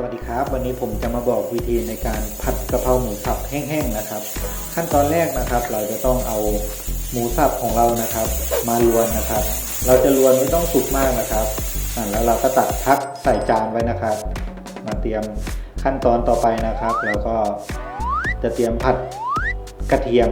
สวัสดีครับ วันนี้ผมจะมาบอกวิธีในการผัดกะเพราหมูสับแห้งๆนะครับ ขั้นตอนแรกนะครับ เราจะต้องเอาหมูสับของเรานะครับ มาลวนนะครับ เราจะลวนไม่ต้องสุกมากนะครับอ่าแล้วเราก็ตักพักใส่จานไว้นะครับ มาเตรียมขั้นตอนต่อไปนะครับ แล้วก็จะเตรียมผัดกระเทียม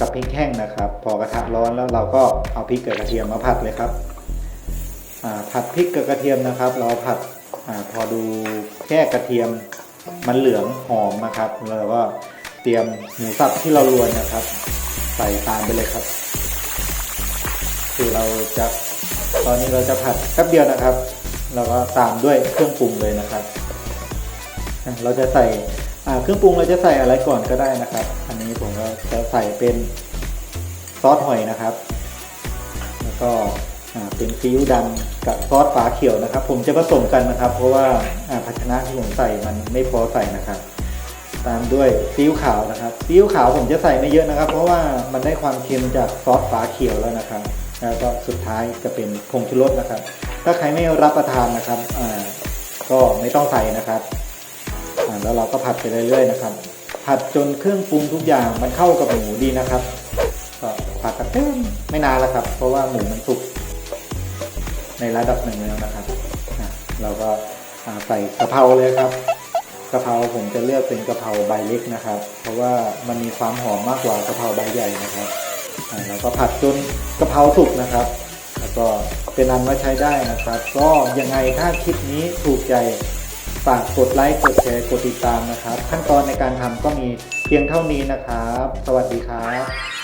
กับพริกแห้งนะครับ พอกระทะร้อนแล้วเราก็เอาพริกกับกระเทียมมาผัดเลยครับอ่าผัดพริกกับกระเทียมนะครับ เราผัด อพอดูแค่กระเทียมมันเหลืองหอมนะครับเราก็เตรียมหมูสับที่เราลวนนะครับ ใส่ตามไปเลยครับ คือเราจะตอนนี้เราจะผัดแป๊บเดียวนะครับ เราก็ตามด้วยเครื่องปรุงเลยนะครับ เราจะใส่เครื่องปรุงเราจะใส่อะไรก่อนก็ได้นะครับ อันนี้ผมก็จะใส่เป็นซอสหอยนะครับ แล้วก็ เป็นซีอิ๊วดำกับซอสฝาเขียวนะครับ ผมจะผสมกันนะครับ เพราะว่าภาชนะที่ผมใส่มันไม่พอใส่นะครับ ตามด้วยซีอิ๊วขาวนะครับซีอิ๊วขาวผมจะใส่ไม่เยอะนะครับ เพราะว่ามันได้ความเค็มจากซอสฝาเขียวแล้วนะครับ แล้วก็สุดท้ายจะเป็นผงชูรสนะครับ ถ้าใครไม่รับประทานนะครับก็ไม่ต้องใส่นะครับแล้วเราก็ผัดไปเรื่อยๆนะครับ ผัดจนเครื่องปรุงทุกอย่างมันเข้ากับหมูดีนะครับก็ผัดกันเพิ่มไม่นานแล้วครับ เพราะว่าหมูมันสุก ในระดับหนึ่งแล้วนะครับเราก็ใส่กะเพราเลยครับกะเพราผมจะเลือกเป็นกะเพราใบเล็กนะครับ เพราะว่ามันมีความหอมมากกว่ากะเพราใบใหญ่นะครับเราก็ผัดจนกะเพราสุกนะครับ แล้วก็เป็นอันว่าใช้ได้นะครับ ก็ยังไงถ้าคลิปนี้ถูกใจฝากกดไลค์กดแชร์กดติดตามนะครับ ขั้นตอนในการทำก็มีเพียงเท่านี้นะครับ สวัสดีครับ